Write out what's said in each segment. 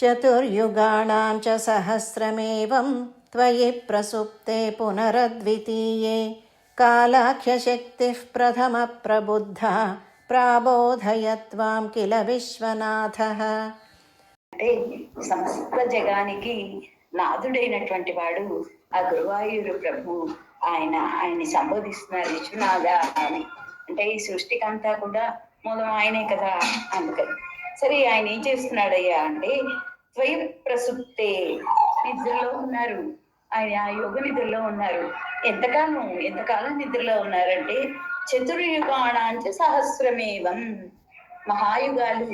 चतुर्युगाणां च सहस्रमेवं त्वयि प्रसुप्ते पुनरद्वितीये कालाख्यशक्तिः प्रथमप्रबुद्धा प्राबोधयत्वां किल विश्वनाथः అంటే సమస్త జగానికి నాథుడైనటువంటి వాడు ఆ గురువాయూరు ప్రభు ఆయన ఆయన్ని సంబోధిస్తున్నారు విశ్వనాథ అని అంటే ఈ సృష్టికి అంతా కూడా మూలం ఆయనే కదా అందుకని సరే ఆయన ఏం చేస్తున్నాడయ్యా అంటే స్వయం ప్రసుప్తే నిద్రలో ఉన్నారు. ఆయన ఆ యోగ నిద్రలో ఉన్నారు. ఎంతకాలం ఎంతకాలం నిద్రలో ఉన్నారంటే చతుర్యుగాణాంచ సహస్రమేవం. మహాయుగాలు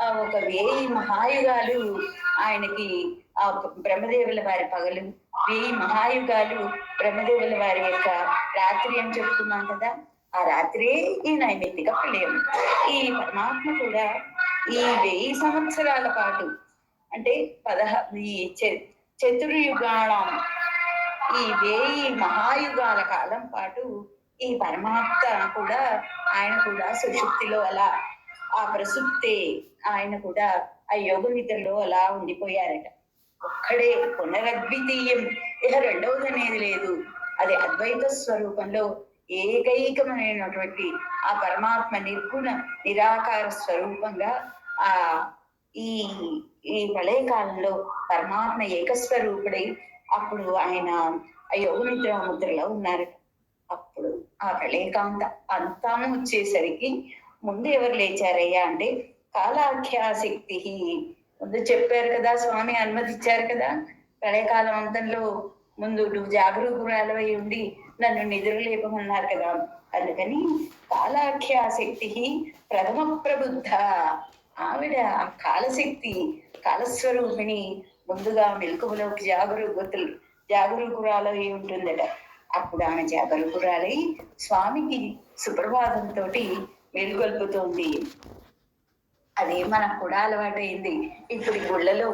ఆ ఒక వేయి మహాయుగాలు ఆయనకి ఆ బ్రహ్మదేవుల వారి పగలు వేయి మహాయుగాలు బ్రహ్మదేవుల వారి యొక్క రాత్రి అని చెప్తున్నాం కదా. ఆ రాత్రే ఈ నైమిత్తిక ప్రళయం ఈ పరమాత్మ కూడా ఈ వెయ్యి సంవత్సరాల పాటు అంటే పదహ ఈ చ- ఈ వేయి మహాయుగాల కాలం పాటు ఈ పరమాత్మ కూడా ఆయన కూడా సుషుప్తిలో అలా ఆ ప్రసుప్తే ఆయన కూడా ఆ యోగ నిద్రలో అలా ఉండిపోయారట. ఒక్కడే పునరద్వితీయం. ఇక రెండవది అనేది లేదు. అది అద్వైత స్వరూపంలో ఏకైకమైనటువంటి ఆ పరమాత్మ నిర్గుణ నిరాకార స్వరూపంగా ఆ ఈ ఈ ప్రళయకాలంలో పరమాత్మ ఏకస్వరూపుడై అప్పుడు ఆయన ఆ ముద్రలో ఉన్నారు. అప్పుడు ఆ ప్రళయకాంత అంతాము వచ్చేసరికి ముందు ఎవరు లేచారయ్యా అంటే కాలాఖ్యాశక్తి. ముందు చెప్పారు కదా స్వామి అనుమతిచ్చారు కదా ప్రళయకాలం అంతంలో ముందు నువ్వు జాగరూకురాలవై ఉండి నన్ను నిద్ర లేపమన్నారు కదా. అందుకని కాలాఖ్యాశక్తి ప్రథమ ప్రబుద్ధ ఆవిడ ఆ కాలశక్తి కాలస్వరూపిణి ముందుగా మెలకువలోకి జాగరూకతలు జాగరూకురాలై ఉంటుందట. అప్పుడు ఆమె జాగరూకురాలై స్వామికి సుప్రభాతంతో మేలుకొల్పుతోంది. అది మనకు కూడా అలవాటైంది ఇప్పుడు గుళ్ళలో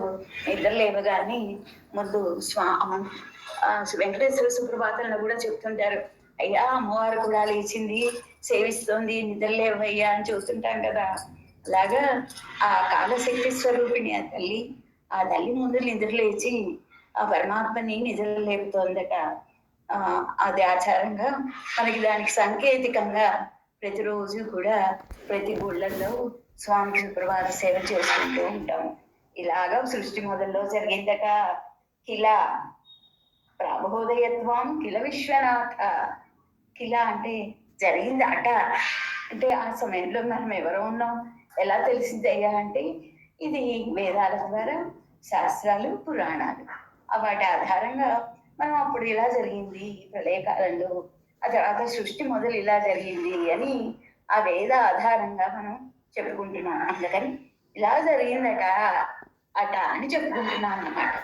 నిద్ర లేవగానే ముందు స్వా వెంకటేశ్వర సుప్రభాతంలో కూడా చెప్తుంటారు. అయ్యా అమ్మవారు కూడా లేచింది సేవిస్తోంది నిద్ర లేవయ్యా అని చూస్తుంటాం కదా. అలాగా ఆ కాలశక్తి స్వరూపిణి ఆ తల్లి ఆ తల్లి ముందు నిద్రలేచి ఆ పరమాత్మని నిద్రలేపుతోందట ఆ అది ఆచారంగా మనకి దానికి సాంకేతికంగా ప్రతిరోజు కూడా ప్రతి గుళ్ళల్లో స్వామి సుప్రభాత సేవ చేసుకుంటూ ఉంటాం ఇలాగా సృష్టి మొదల్లో జరిగిందట. కిలా ప్రాబోధయత్వం కిల విశ్వనాథ. కిలా అంటే జరిగింది అట అంటే ఆ సమయంలో మనం ఎవరు ఉన్నాం? ఎలా తెలిసిందయ్యా అంటే ఇది వేదాల ద్వారా శాస్త్రాలు పురాణాలు. వాటి ఆధారంగా మనం అప్పుడు ఇలా జరిగింది ప్రళయకాలంలో ఆ తర్వాత సృష్టి మొదలు ఇలా జరిగింది అని ఆ వేద ఆధారంగా మనం చెప్పుకుంటున్నాం. అందుకని ఇలా జరిగిందట అట అని చెప్పుకుంటున్నాం అన్నమాట.